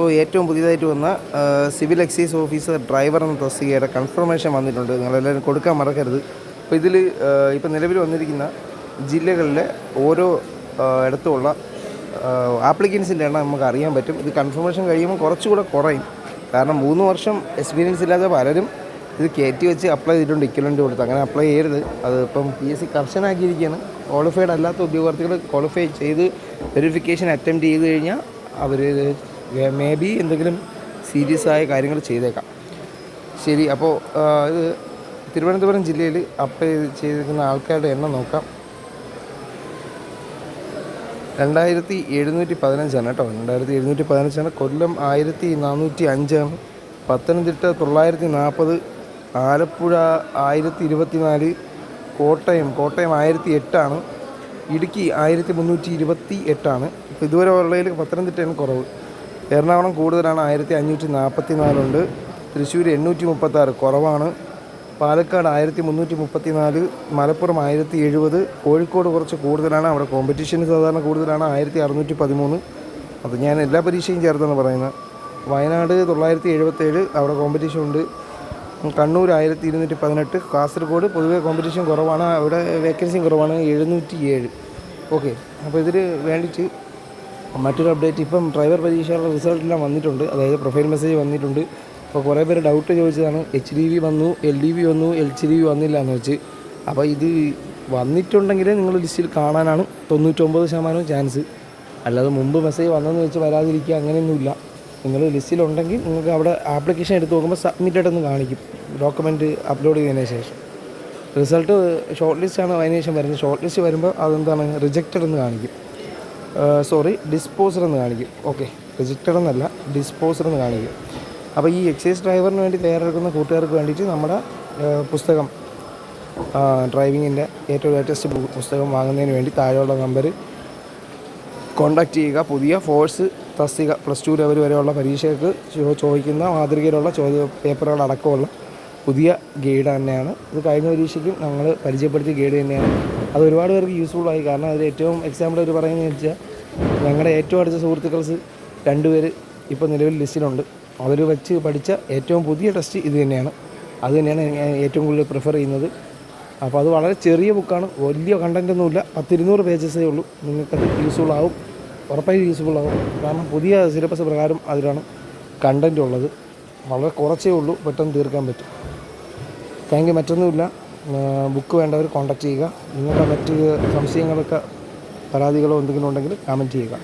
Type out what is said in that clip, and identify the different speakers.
Speaker 1: ഇപ്പോൾ ഏറ്റവും പുതിയതായിട്ട് വന്ന സിവിൽ എക്സൈസ് ഓഫീസർ ഡ്രൈവർ എന്ന തസ്തികയുടെ കൺഫർമേഷൻ വന്നിട്ടുണ്ട്. നിങ്ങളെല്ലാവരും കൊടുക്കാൻ മറക്കരുത്. അപ്പോൾ ഇതിൽ ഇപ്പോൾ നിലവിൽ വന്നിരിക്കുന്ന ജില്ലകളിലെ ഓരോ ഇടത്തുമുള്ള ആപ്ലിക്കൻസിന്റെ എണ്ണം നമുക്ക് അറിയാൻ പറ്റും. ഇത് കൺഫർമേഷൻ കഴിയുമ്പോൾ കുറച്ചുകൂടെ കുറയും. കാരണം മൂന്ന് വർഷം എക്സ്പീരിയൻസ് ഇല്ലാത്ത പലരും ഇത് കയറ്റി വെച്ച് അപ്ലൈ ചെയ്തിട്ടുണ്ട് ഇക്വലന്റ് കൊടുത്ത്. അങ്ങനെ അപ്ലൈ ചെയ്യരുത്. അത് ഇപ്പം പി എസ് സി കർശനാക്കിയിരിക്കുകയാണ്. ക്വാളിഫൈഡ് അല്ലാത്ത ഉദ്യോഗാർത്ഥികൾ ക്വാളിഫൈ ചെയ്ത് വെരിഫിക്കേഷൻ അറ്റംപ്റ്റ് ചെയ്ത് കഴിഞ്ഞാൽ അവർ മേ ബി എന്തെങ്കിലും സീരിയസ് ആയ കാര്യങ്ങൾ ചെയ്തേക്കാം. ശരി അപ്പോൾ ഇത് തിരുവനന്തപുരം ജില്ലയിൽ അപ്ലൈ ചെയ്തിരിക്കുന്ന ആൾക്കാരുടെ എണ്ണം നോക്കാം. രണ്ടായിരത്തി എഴുന്നൂറ്റി പതിനഞ്ചാണ് കേട്ടോ. രണ്ടായിരത്തി എഴുന്നൂറ്റി പതിനഞ്ചാണ് കൊല്ലം ആയിരത്തി നാനൂറ്റി അഞ്ചാണ് പത്തനംതിട്ട തൊള്ളായിരത്തി നാൽപ്പത് ആലപ്പുഴ ആയിരത്തി ഇരുപത്തി നാല് കോട്ടയം കോട്ടയം ആയിരത്തി എട്ടാണ് ഇടുക്കി ആയിരത്തി മുന്നൂറ്റി ഇരുപത്തി എട്ടാണ് ഇപ്പോൾ ഇതുവരെ ഉള്ളതിൽ പത്തനംതിട്ടയാണ് കുറവ്. എറണാകുളം കൂടുതലാണ് ആയിരത്തി അഞ്ഞൂറ്റി നാൽപ്പത്തി നാലുണ്ട് തൃശ്ശൂർ എണ്ണൂറ്റി മുപ്പത്താറ് കുറവാണ്. പാലക്കാട് ആയിരത്തി മുന്നൂറ്റി മുപ്പത്തി നാല് മലപ്പുറം ആയിരത്തി എഴുപത് കോഴിക്കോട് കുറച്ച് കൂടുതലാണ്. അവിടെ കോമ്പറ്റീഷൻ സാധാരണ കൂടുതലാണ് ആയിരത്തി അറുന്നൂറ്റി പതിമൂന്ന് അത് ഞാൻ എല്ലാ പരീക്ഷയും ചേർത്താണ് പറയുന്നത്. വയനാട് തൊള്ളായിരത്തി എഴുപത്തേഴ് അവിടെ കോമ്പറ്റീഷൻ ഉണ്ട്. കണ്ണൂർ ആയിരത്തി ഇരുന്നൂറ്റി പതിനെട്ട് കാസർഗോഡ് പൊതുവെ കോമ്പറ്റീഷൻ കുറവാണ്. അവിടെ വേക്കൻസിയും കുറവാണ് എഴുന്നൂറ്റി ഏഴ് ഓക്കെ അപ്പോൾ ഇതിൽ വേണ്ടിയിട്ട് മറ്റൊരു അപ്ഡേറ്റ് ഇപ്പം ഡ്രൈവർ പരീക്ഷയുടെ റിസൾട്ടെല്ലാം വന്നിട്ടുണ്ട്. അതായത് പ്രൊഫൈൽ മെസ്സേജ് വന്നിട്ടുണ്ട്. അപ്പോൾ കുറേ പേര് ഡൗട്ട് ചോദിച്ചതാണ് എച്ച് ഡി വി വന്നു എൽ ഡി വി വന്നു എൽ സി ഡി വി വന്നില്ല എന്ന് വെച്ച്. അപ്പോൾ ഇത് വന്നിട്ടുണ്ടെങ്കിൽ നിങ്ങൾ ലിസ്റ്റിൽ കാണാനാണ് തൊണ്ണൂറ്റൊമ്പത് ശതമാനവും ചാൻസ് അല്ലാതെ മുമ്പ് മെസ്സേജ് വന്നെന്ന് വെച്ച് വരാതിരിക്കുക അങ്ങനെയൊന്നുമില്ല. നിങ്ങൾ ലിസ്റ്റിലുണ്ടെങ്കിൽ നിങ്ങൾക്ക് അവിടെ ആപ്ലിക്കേഷൻ എടുത്ത് നോക്കുമ്പോൾ സബ്മിറ്റഡ് എന്ന് കാണിക്കും. ഡോക്യുമെന്റ് അപ്ലോഡ് ചെയ്തതിന് ശേഷം. റിസൾട്ട് ഷോർട്ട് ലിസ്റ്റാണ് അതിന് ശേഷം വരുന്നത്. ഷോർട്ട് ലിസ്റ്റ് വരുമ്പോൾ അതെന്താണ്? റിജക്റ്റഡ് എന്ന് കാണിക്കും. സോറി ഡിസ്പോസർ എന്ന് കാണിക്കും. ഓക്കെ രജിസ്റ്റർ എന്നല്ല ഡിസ്പോസർ എന്ന് കാണിക്കും. അപ്പോൾ ഈ എക്സൈസ് ഡ്രൈവറിന് വേണ്ടി തയ്യാറെടുക്കുന്ന കൂട്ടുകാർക്ക് വേണ്ടിയിട്ട് നമ്മുടെ പുസ്തകം ഡ്രൈവിങ്ങിന്റെ ഏറ്റവും ലേറ്റസ്റ്റ് പുസ്തകം വാങ്ങുന്നതിന് വേണ്ടി താഴെയുള്ള നമ്പർ കോൺടാക്റ്റ് ചെയ്യുക. പുതിയ ഫോഴ്സ് തസ്തിക പ്ലസ് ടു ലെവൽ വരെയുള്ള പരീക്ഷയ്ക്ക് ചോദിക്കുന്ന മാതൃകയിലുള്ള ചോദ്യ പേപ്പറുകളടക്കമുള്ള പുതിയ ഗൈഡ് തന്നെയാണ്. ഇത് കഴിഞ്ഞ പരീക്ഷയ്ക്കും ഞങ്ങൾ പരിചയപ്പെടുത്തിയ ഗൈഡ് തന്നെയാണ്. അത് ഒരുപാട് പേർക്ക് യൂസ്ഫുൾ ആയി. കാരണം അതിൽ ഏറ്റവും എക്സാമ്പിൾ അവർ പറയുന്നത് വെച്ചാൽ ഞങ്ങളുടെ ഏറ്റവും അടുത്ത സുഹൃത്തുക്കൾസ് രണ്ടുപേര് ഇപ്പോൾ നിലവിൽ ലിസ്റ്റിലുണ്ട്. അവർ വെച്ച് പഠിച്ച ഏറ്റവും പുതിയ ടെസ്റ്റ് ഇത് തന്നെയാണ്. അത് തന്നെയാണ് ഏറ്റവും കൂടുതൽ പ്രിഫർ ചെയ്യുന്നത്. അപ്പോൾ അത് വളരെ ചെറിയ ബുക്കാണ് വലിയ കണ്ടന്റ് ഒന്നുമില്ല. പത്തിരുന്നൂറ് പേജസേ ഉള്ളൂ. നിങ്ങൾക്കത് യൂസ്ഫുൾ ആവും. ഉറപ്പായും യൂസ്ഫുൾ ആവും. കാരണം പുതിയ സിലബസ് പ്രകാരം അതിലാണ് കണ്ടന്റ് ഉള്ളത്. വളരെ കുറച്ചേ ഉള്ളൂ. പെട്ടെന്ന് തീർക്കാൻ പറ്റും. താങ്ക് യു മറ്റൊന്നുമില്ല. ബുക്ക് വേണ്ടവർ കോൺടാക്ട് ചെയ്യുക. നിങ്ങളുടെ മറ്റ് സംശയങ്ങളൊക്കെ പരാതികളോ എന്തെങ്കിലും ഉണ്ടെങ്കിൽ കമന്റ് ചെയ്യുക.